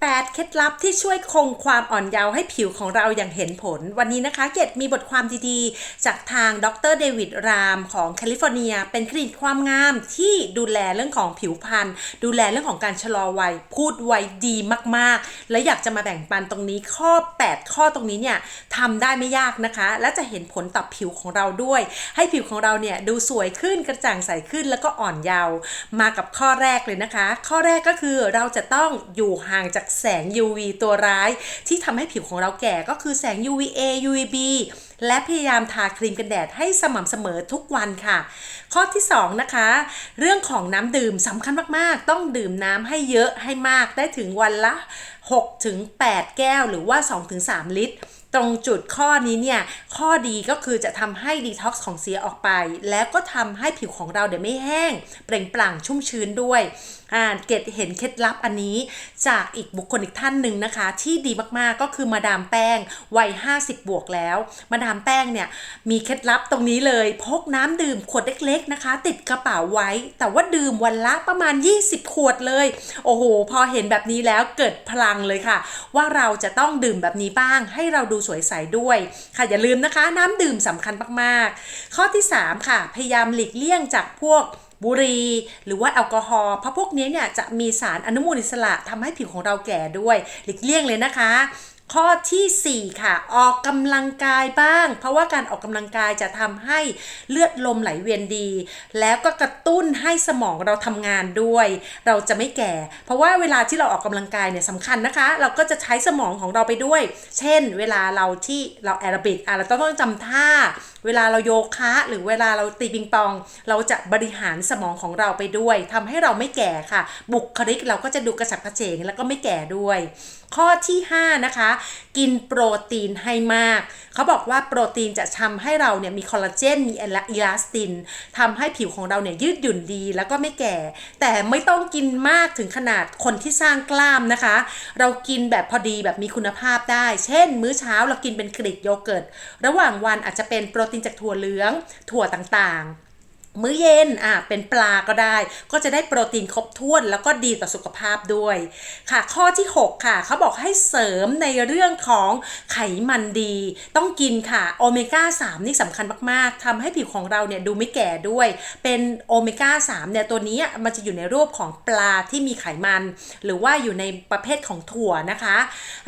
8 เคล็ดลับที่ช่วยคงความอ่อนเยาว์ให้ผิวของเราอย่างเห็นผล วันนี้นะคะเกดมีบทความดีๆ จากทางดรเดวิดรามของแคลิฟอร์เนีย เป็นคลินิกความงามที่ดูแลเรื่องของผิวพรรณดูแลเรื่องของการชะลอวัย พูดไวดีมากๆ และอยากจะมาแบ่งปันตรงนี้ข้อ 8 ข้อตรงนี้เนี่ยทำได้ไม่ยากนะคะ และจะเห็นผลต่อผิวของเราด้วย ให้ผิวของเราเนี่ยดูสวยขึ้นกระจ่างใสขึ้นแล้วก็อ่อนเยาว์มากับข้อแรกเลยนะคะ ข้อแรกก็คือเราจะต้องอยู่ห่างจากแสง UV ตัวร้าย ที่ทำให้ผิวของเราแก่ก็คือแสง UVA UVB และพยายามทาครีมกันแดดให้สม่ำเสมอทุกวันค่ะ ข้อที่ 2 นะคะ เรื่องของน้ำดื่มสำคัญมากๆ ต้องดื่มน้ำให้เยอะให้มากได้ถึงวันละ 6-8 แก้วหรือว่า 2-3 ลิตร ตรงจุดข้อนี้เนี่ยข้อดีก็คือจะทำให้ดีท็อกซ์ของเสียออกไป แล้วก็ทำให้ผิวของเราเดี๋ยวไม่แห้ง เปล่งปลั่งชุ่มชื้นด้วยอ่าเกดเห็นเคล็ดลับอันนี้จากอีกบุคคลอีกท่านหนึ่งนะคะ ที่ดีมากๆก็คือมาดามแป้งวัย 50 บวกแล้ว มาดามแป้งเนี่ยมีเคล็ดลับตรงนี้เลยพกน้ำดื่มขวดเล็ก ๆนะคะ ติดกระเป๋าไว้ แต่ว่าดื่มวันละประมาณ 20 ขวดเลย โอ้โห พอเห็นแบบนี้แล้วเกิดพลังเลยค่ะ ว่าเราจะต้องดื่มแบบนี้บ้างให้เราดูสวยใสด้วย ค่ะอย่าลืมนะคะ น้ำดื่มสำคัญมากๆ ข้อที่ 3 ค่ะ พยายามหลีกเลี่ยงจากพวกบุหรี่หรือว่าแอลกอฮอล์เพราะพวกนี้เนี่ยจะมีสารอนุมูลอิสระทำให้ผิวของเราแก่ด้วย หลีกเลี่ยงเลยนะคะ ข้อทีสี่ 4 ค่ะ ออกกำลังกายบ้าง เพราะว่าการออกกำลังกายจะทำให้เลือดลมไหลเวียนดี แล้วก็กระตุ้นให้สมองเราทำงานด้วย เราจะไม่แก่ เพราะว่าเวลาที่เราออกกำลังกายเนี่ยสำคัญนะคะ เราก็จะใช้สมองของเราไปด้วย เช่น เวลาเราที่เราแอโรบิกอะเราต้องจำท่า เวลาเราโยคะหรือเวลาเราตีปิงปอง เราจะบริหารสมองของเราไปด้วยทำให้เราไม่แก่ค่ะ บุคลิกเราก็จะดูกระฉับกระเฉงแล้วก็ไม่แก่ด้วย ข้อที่ 5 นะคะกินโปรตีนให้มาก เขาบอกว่าโปรตีนจะทำให้เราเนี่ยมีคอลลาเจน มีอีลาสตินทำให้ผิวของเราเนี่ยยืดหยุ่นดีแล้วก็ไม่แก่ แต่ไม่ต้องกินมากถึงขนาดคนที่สร้างกล้ามนะคะ เรากินแบบพอดีแบบมีคุณภาพได้ เช่น มื้อเช้าเรากินเป็นกรีกโยเกิร์ต ระหว่างวันอาจจะเป็นโปรตีนจากถั่วเหลือง ถั่วต่างๆ มื้อเย็นอะเป็นปลาก็ได้ ก็จะได้โปรตีนครบถ้วนแล้วก็ดีต่อสุขภาพด้วย ค่ะ ข้อที่ 6 ค่ะ เขาบอกให้เสริมในเรื่องของไขมันดี ต้องกินค่ะโอเมก้า3นี่สำคัญมากๆทำให้ผิวของเราเนี่ยดูไม่แก่ด้วย เป็นโอเมก้า3เนี่ยตัวนี้มันจะอยู่ในรูปของปลาที่มีไขมัน หรือว่าอยู่ในประเภทของถั่วนะคะ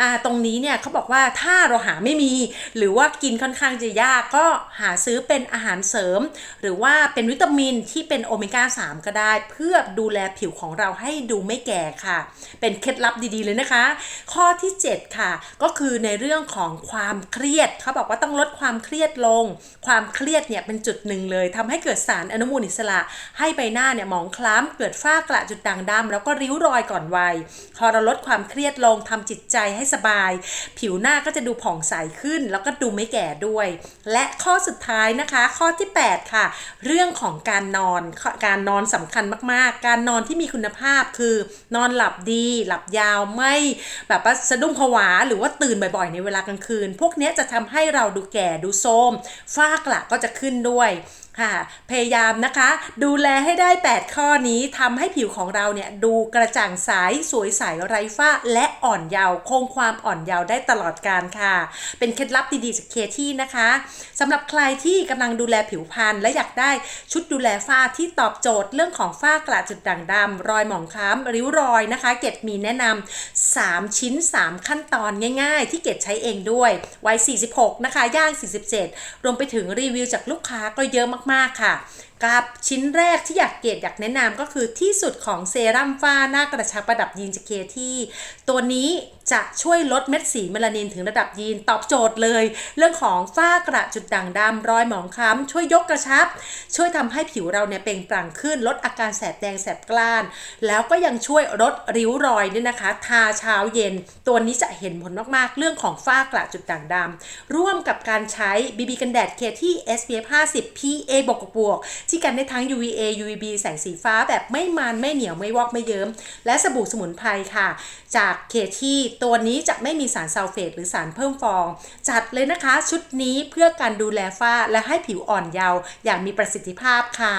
อ่าตรงนี้เนี่ยเขาบอกว่าถ้าเราหาไม่มี หรือว่ากินค่อนข้างจะยากก็หาซื้อเป็นอาหารเสริม หรือว่าเป็นวิตามินที่เป็นโอเมก้า 3 ก็ได้ เพื่อดูแลผิวของเราให้ดูไม่แก่ค่ะ เป็นเคล็ดลับดีๆเลยนะคะ ข้อที่ 7 ค่ะ ก็คือในเรื่องของความเครียด เขาบอกว่าต้องลดความเครียดลง ความเครียดเนี่ยเป็นจุดหนึ่งเลยทำให้เกิดสารอนุมูลอิสระ ให้ใบหน้าเนี่ยหมองคล้ำเกิดฝ้ากระจุดด่างดำแล้วก็ริ้วรอยก่อนวัย พอเราลดความเครียดลงทำจิตใจให้สบาย ผิวหน้าก็จะดูผ่องใสขึ้น แล้วก็ดูไม่แก่ด้วย และข้อสุดท้ายนะคะ ข้อที่ 8 ค่ะ เรื่องของการนอน การนอนสำคัญมากๆ การนอนที่มีคุณภาพคือนอนหลับดี หลับยาวไม่แบบว่าสะดุ้งผวาหรือว่าตื่นบ่อยๆ ในเวลากลางคืน พวกนี้จะทำให้เราดูแก่ดูโทรมฝ้ากระก็จะขึ้นด้วย ค่ะ พยายามนะคะ ดูแลให้ได้ 8 ข้อนี้ทำให้ผิวของเราเนี่ย ดูกระจ่างใสสวยใสไร้ฝ้า และอ่อนเยาว์คงความอ่อนเยาว์ได้ตลอดการค่ะ เป็นเคล็ดลับดีๆจากเคที่นะคะสำหรับใครที่กำลังดูแลผิวพรรณและอยากได้ชุดดูแลฝ้าที่ตอบโจทย์เรื่องของฝ้ากระจุดด่างดำรอยหมองคล้ำริ้วรอยนะคะ เกดมีแนะนำ3ชิ้น 3 ขั้นตอนง่ายๆ ที่เกดใช้เองด้วยวัย46 นะคะย่าง 47 รวมไปถึงรีวิวจากลูกค้าก็เยอะมากมากๆค่ะ กับชิ้นแรกที่อยากเกดอยากแนะนำก็คือที่สุดของเซรั่มฝ้าหน้ากระชับประดับยีนจากเคที่ตัวนี้จะช่วยลดเม็ดสีเมลานินถึงระดับยีนตอบโจทย์เลย เรื่องของฝ้ากระจุดด่างดำรอยหมองคล้ำช่วยยกกระชับ ช่วยทำให้ผิวเราเนี่ยเปล่งปลั่งขึ้น ลดอาการแสบแดงแสบกล้าน แล้วก็ยังช่วยลดริ้วรอยด้วยนะคะ ทาเช้าเย็น ตัวนี้จะเห็นผลมากๆ เรื่องของฝ้ากระจุดด่างดำร่วมกับการใช้ BB กันแดดเคที่ SPF 50 PA บวกบวกที่กันได้ทั้ง UVA UVB แสงสีฟ้าแบบไม่มันไม่เหนียวไม่วอกไม่เยิ้ม และสบู่สมุนไพรค่ะ จากเคที่ตัวนี้จะไม่มีสารซัลเฟตหรือสารเพิ่มฟอง จัดเลยนะคะชุดนี้เพื่อการดูแลฝ้าและให้ผิวอ่อนเยาว์อย่างมีประสิทธิภาพค่ะ